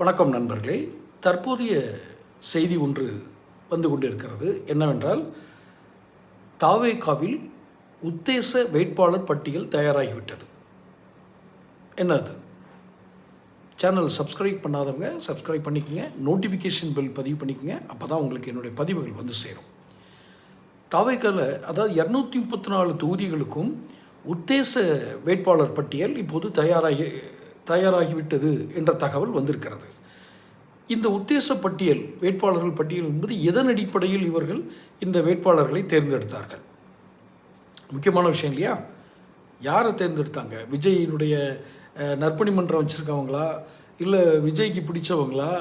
வணக்கம் நண்பர்களே. தற்போதைய செய்தி ஒன்று வந்து கொண்டிருக்கிறது. என்னவென்றால் தாவேகாவில் உத்தேச வேட்பாளர் பட்டியல் தயாராகிவிட்டது. என்னது? சேனல் சப்ஸ்கிரைப் பண்ணாதவங்க சப்ஸ்கிரைப் பண்ணிக்கோங்க. நோட்டிஃபிகேஷன் பில் பதிவு பண்ணிக்கோங்க. அப்போ தான் உங்களுக்கு என்னுடைய பதிவுகள் வந்து சேரும். தாவேக்கால அதாவது இரநூத்தி முப்பத்தி நாலு தொகுதிகளுக்கும் உத்தேச வேட்பாளர் பட்டியல் இப்போது தயாராகி தயாராகிவிட்டது என்ற தகவல் வந்திருக்கிறது. இந்த உத்தேச பட்டியல் வேட்பாளர்கள் பட்டியல் என்பது எதன் அடிப்படையில் இவர்கள் இந்த வேட்பாளர்களை தேர்ந்தெடுத்தார்கள்? முக்கியமான விஷயம் இல்லையா? யாரை தேர்ந்தெடுத்தாங்க? விஜயினுடைய நற்பணி மன்றம் வச்சுருக்கவங்களா? இல்லை விஜய்க்கு பிடிச்சவங்களா?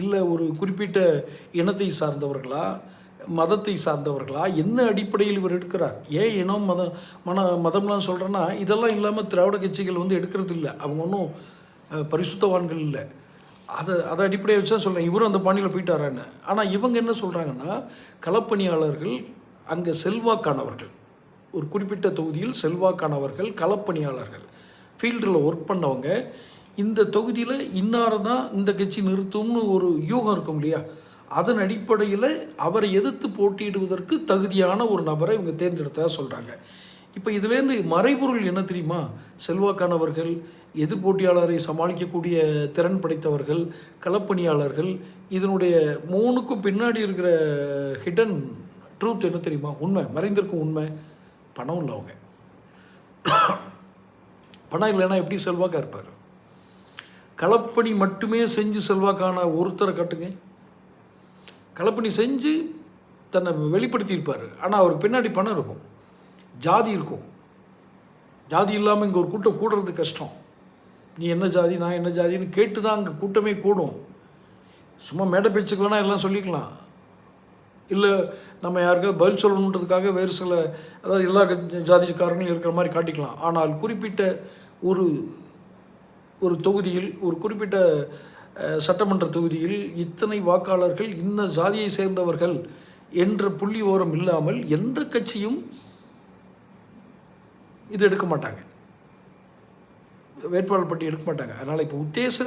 இல்லை ஒரு குறிப்பிட்ட இனத்தை சார்ந்தவர்களா? மதத்தை சார்ந்தவர்களா? என்ன அடிப்படையில் இவர் எடுக்கிறார்? ஏன் இனம் மதம் மன மதம்லாம் சொல்கிறேன்னா இதெல்லாம் இல்லாமல் திராவிட கட்சிகள் வந்து எடுக்கிறது இல்லை. அவங்க ஒன்றும் பரிசுத்தவான்கள் இல்லை. அதை அதை அடிப்படையாக வச்சு தான் சொல்கிறேன் இவரும் அந்த பாணியில் போயிட்டாரான்னு ஆனால் இவங்க என்ன சொல்கிறாங்கன்னா களப்பணியாளர்கள் அங்கே செல்வாக்கானவர்கள். ஒரு குறிப்பிட்ட தொகுதியில் செல்வாக்கானவர்கள் களப்பணியாளர்கள். ஃபீல்டில் ஒர்க் பண்ணவங்க. இந்த தொகுதியில் இன்னாரை தான் இந்த கட்சி நிறுத்தும்னு ஒரு யூகம் இருக்கும் இல்லையா? அதன் அடிப்படையில் அவரை எதிர்த்து போட்டியிடுவதற்கு தகுதியான ஒரு நபரை இவங்க தேர்ந்தெடுத்ததாக சொல்கிறாங்க இப்போ இதுலேருந்து மறைபொருள் என்ன தெரியுமா? செல்வாக்கானவர்கள் எதிர்போட்டியாளரை சமாளிக்கக்கூடிய திறன் படைத்தவர்கள் களப்பணியாளர்கள் இதனுடைய மூணுக்கும் பின்னாடி இருக்கிற ஹிடன் ட்ரூத் என்ன தெரியுமா? உண்மை மறைந்திருக்கும் உண்மை பணம் இல்லை அவங்க. பணம் இல்லைன்னா எப்படி செல்வாக்காக இருப்பார்? களப்பணி மட்டுமே செஞ்சு செல்வாக்கான ஒருத்தரை கட்டுங்க. களப்பணி செஞ்சு தன்னை வெளிப்படுத்தியிருப்பார். ஆனால் அவருக்கு பின்னாடி பணம் இருக்கும். ஜாதி இருக்கும். ஜாதி இல்லாமல் இங்கே ஒரு கூட்டம் கூடுறது கஷ்டம். நீ என்ன ஜாதி நான் என்ன ஜாதின்னு கேட்டு தான் அங்கே கூட்டமே கூடும். சும்மா மேடை பேச்சுக்கு வேணால் எல்லாம் சொல்லிக்கலாம். இல்லை நம்ம யாருக்காவது பதில் சொல்லணுன்றதுக்காக வேறு சில அதாவது எல்லா ஜாதிக்காரங்களும் இருக்கிற மாதிரி காட்டிக்கலாம். ஆனால் குறிப்பிட்ட ஒரு ஒரு தொகுதியில் ஒரு குறிப்பிட்ட சட்டமன்ற தொகுதியில் இத்தனை வாக்காளர்கள் இந்த ஜாதியை சேர்ந்தவர்கள் என்ற புள்ளி ஓரம் இல்லாமல் எந்த கட்சியும் இது எடுக்க மாட்டாங்க. வேட்பாளர் பட்டியல் எடுக்க மாட்டாங்க. அதனால் இப்போ உத்தேச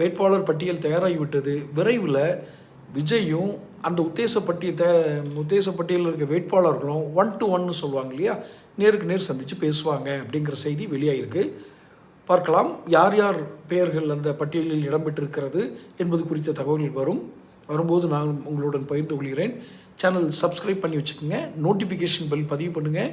வேட்பாளர் பட்டியல் தயாராகிவிட்டது விரைவில் விஜயும் அந்த உத்தேச பட்டியல் தே உத்தேச பட்டியலில் இருக்க வேட்பாளர்களும் ஒன் டு ஒன்னு சொல்லுவாங்க இல்லையா? நேருக்கு நேர் சந்தித்து பேசுவாங்க அப்படிங்கிற செய்தி வெளியாகிருக்கு பார்க்கலாம். யார் யார் பெயர்கள் அந்த பட்டியலில் இடம்பெற்றிருக்கிறது என்பது குறித்த தகவல்கள் வரும். வரும்போது நான் உங்களுடன் பகிர்ந்து கொள்கிறேன். சேனல் சப்ஸ்கிரைப் பண்ணி வச்சுக்கோங்க. நோட்டிஃபிகேஷன் பெல் பதிவு பண்ணுங்கள்